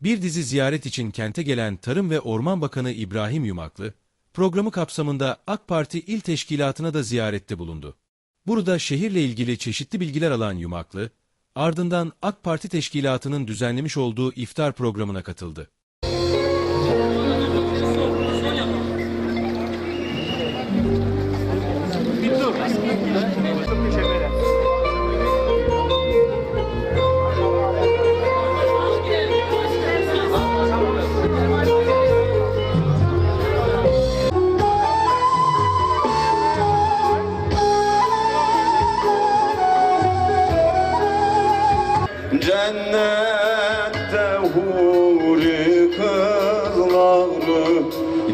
Bir dizi ziyaret için kente gelen Tarım ve Orman Bakanı İbrahim Yumaklı, programı kapsamında AK Parti İl Teşkilatı'na da ziyarette bulundu. Burada şehirle ilgili çeşitli bilgiler alan Yumaklı, ardından AK Parti Teşkilatı'nın düzenlemiş olduğu iftar programına katıldı. Cennette huri kızları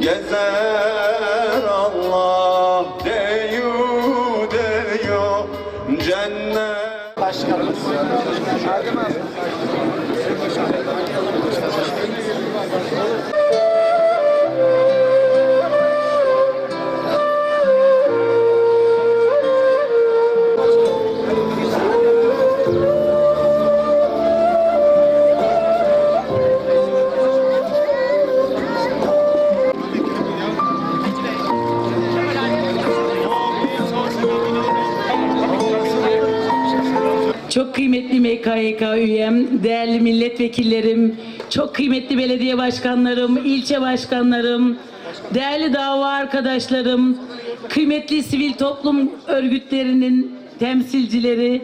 gezer Allah deyu deyu. Cennet Çok kıymetli MKYK üyem, değerli milletvekillerim, çok kıymetli belediye başkanlarım, ilçe başkanlarım, değerli dava arkadaşlarım, kıymetli sivil toplum örgütlerinin temsilcileri,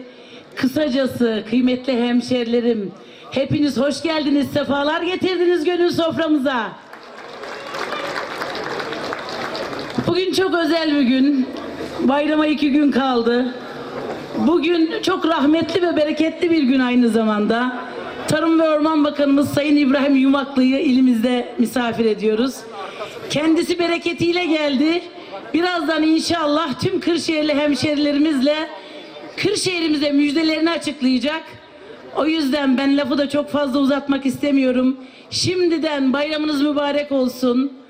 kısacası kıymetli hemşerilerim, hepiniz hoş geldiniz, sefalar getirdiniz gönül soframıza. Bugün çok özel bir gün. Bayrama iki gün kaldı. Bugün çok rahmetli ve bereketli bir gün aynı zamanda. Tarım ve Orman Bakanımız Sayın İbrahim Yumaklı'yı ilimizde misafir ediyoruz. Kendisi bereketiyle geldi. Birazdan inşallah tüm Kırşehirli hemşerilerimizle Kırşehir'imize müjdelerini açıklayacak. O yüzden ben lafı da çok fazla uzatmak istemiyorum. Şimdiden bayramınız mübarek olsun.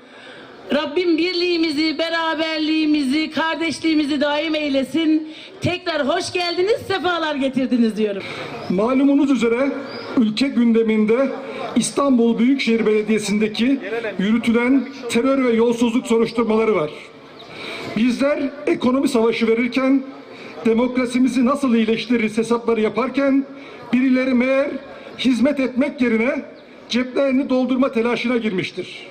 Rabbim birliğimizi, beraberliğimizi, kardeşliğimizi daim eylesin. Tekrar hoş geldiniz, sefalar getirdiniz diyorum. Malumunuz üzere ülke gündeminde İstanbul Büyükşehir Belediyesi'ndeki yürütülen terör ve yolsuzluk soruşturmaları var. Bizler ekonomi savaşı verirken, demokrasimizi nasıl iyileştiririz hesapları yaparken, birileri meğer hizmet etmek yerine ceplerini doldurma telaşına girmiştir.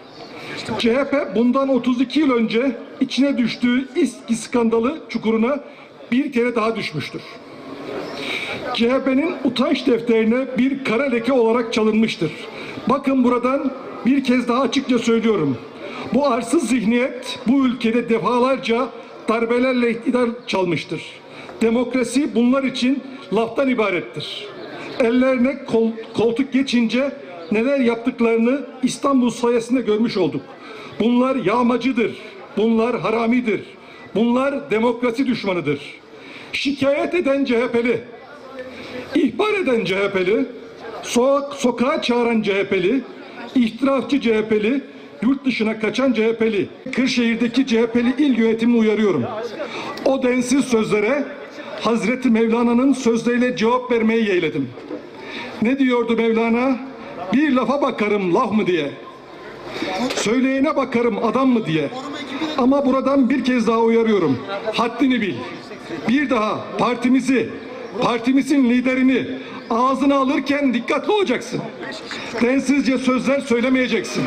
CHP bundan 32 yıl önce içine düştüğü İSKİ skandalı çukuruna bir kere daha düşmüştür. CHP'nin utanç defterine bir kara leke olarak çalınmıştır. Bakın buradan bir kez daha açıkça söylüyorum. Bu arsız zihniyet bu ülkede defalarca darbelerle iktidar çalmıştır. Demokrasi bunlar için laftan ibarettir. Ellerine kol- koltuk geçince neler yaptıklarını İstanbul sayesinde görmüş olduk. Bunlar yağmacıdır. Bunlar haramidir. Bunlar demokrasi düşmanıdır. Şikayet eden CHP'li, İhbar eden CHP'li, soğuk, sokağa çağıran CHP'li, ihtirafçı CHP'li, yurt dışına kaçan CHP'li, Kırşehir'deki CHP'li il yönetimini uyarıyorum. O densiz sözlere Hazreti Mevlana'nın sözleriyle cevap vermeyi yeğledim. Ne diyordu Mevlana? Bir lafa bakarım laf mı diye. Söyleyene bakarım adam mı diye. Ama buradan bir kez daha uyarıyorum. Haddini bil. Bir daha partimizi, partimizin liderini ağzına alırken dikkatli olacaksın. Densizce sözler söylemeyeceksin.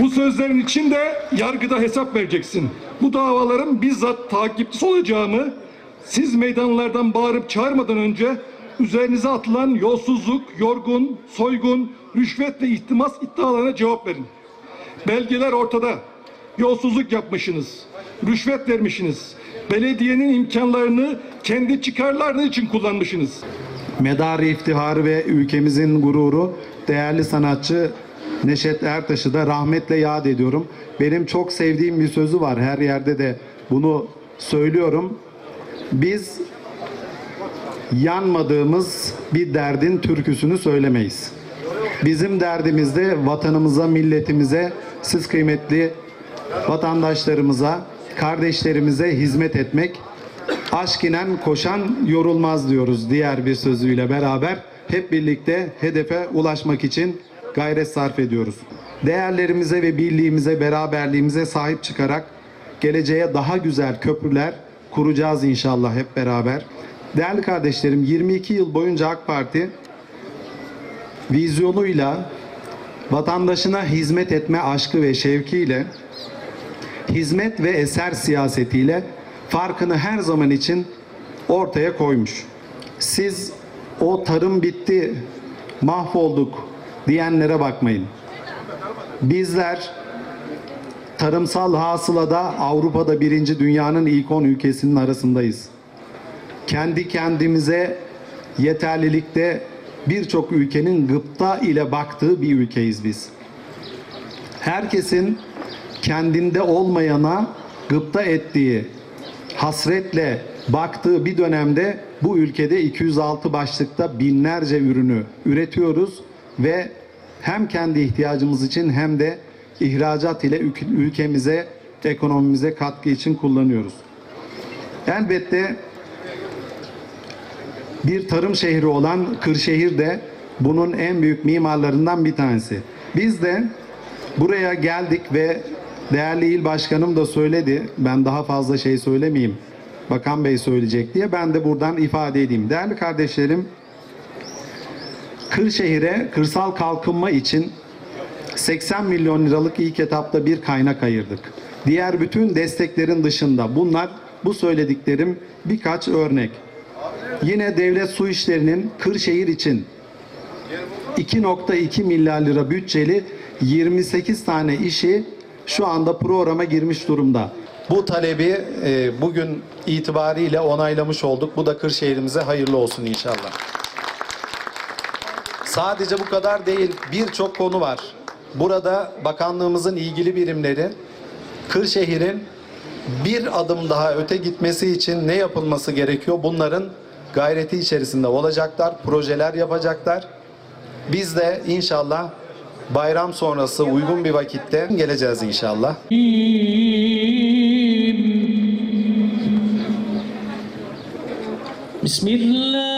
Bu sözlerin içinde yargıda hesap vereceksin. Bu davaların bizzat takipçisi olacağımı siz meydanlardan bağırıp çağırmadan önce üzerinize atılan yolsuzluk, yorgun, soygun, rüşvet ve ihtimas iddialarına cevap verin. Belgeler ortada. Yolsuzluk yapmışsınız. Rüşvet vermişsiniz. Belediyenin imkanlarını kendi çıkarlarınız için kullanmışsınız. Medarı iftiharı ve ülkemizin gururu değerli sanatçı Neşet Ertaş'ı da rahmetle yad ediyorum. Benim çok sevdiğim bir sözü var. Her yerde de bunu söylüyorum. Biz yanmadığımız bir derdin türküsünü söylemeyiz. Bizim derdimiz de vatanımıza, milletimize, siz kıymetli vatandaşlarımıza, kardeşlerimize hizmet etmek. Aşk inen koşan yorulmaz diyoruz diğer bir sözüyle beraber. hep birlikte hedefe ulaşmak için gayret sarf ediyoruz. Değerlerimize ve birliğimize, beraberliğimize sahip çıkarak geleceğe daha güzel köprüler kuracağız inşallah hep beraber. Değerli kardeşlerim 22 yıl boyunca AK Parti vizyonuyla vatandaşına hizmet etme aşkı ve şevkiyle hizmet ve eser siyasetiyle farkını her zaman için ortaya koymuş. Siz o tarım bitti, mahvolduk diyenlere bakmayın. Bizler tarımsal hasılada Avrupa'da birinci dünyanın ilk 10 ülkesinin arasındayız. Kendi kendimize yeterlilikte birçok ülkenin gıpta ile baktığı bir ülkeyiz biz. Herkesin kendinde olmayana gıpta ettiği, hasretle baktığı bir dönemde bu ülkede 206 başlıkta binlerce ürünü üretiyoruz ve hem kendi ihtiyacımız için hem de ihracat ile ül- ülkemize, ekonomimize katkı için kullanıyoruz. Elbette bir tarım şehri olan Kırşehir de bunun en büyük mimarlarından bir tanesi. Biz de buraya geldik ve değerli il başkanım da söyledi. Ben daha fazla şey söylemeyeyim. Bakan Bey söyleyecek diye ben de buradan ifade edeyim. Değerli kardeşlerim, Kırşehir'e kırsal kalkınma için 80 milyon liralık ilk etapta bir kaynak ayırdık. Diğer bütün desteklerin dışında bunlar bu söylediklerim birkaç örnek. Yine devlet su işlerinin Kırşehir için 2.2 milyar lira bütçeli 28 tane işi şu anda programa girmiş durumda. Bu talebi e, bugün itibariyle onaylamış olduk. Bu da Kırşehir'imize hayırlı olsun inşallah. Sadece bu kadar değil, birçok konu var. Burada bakanlığımızın ilgili birimleri Kırşehir'in bir adım daha öte gitmesi için ne yapılması gerekiyor? Bunların gayreti içerisinde olacaklar, projeler yapacaklar. Biz de inşallah bayram sonrası uygun bir vakitte geleceğiz inşallah. Bismillah.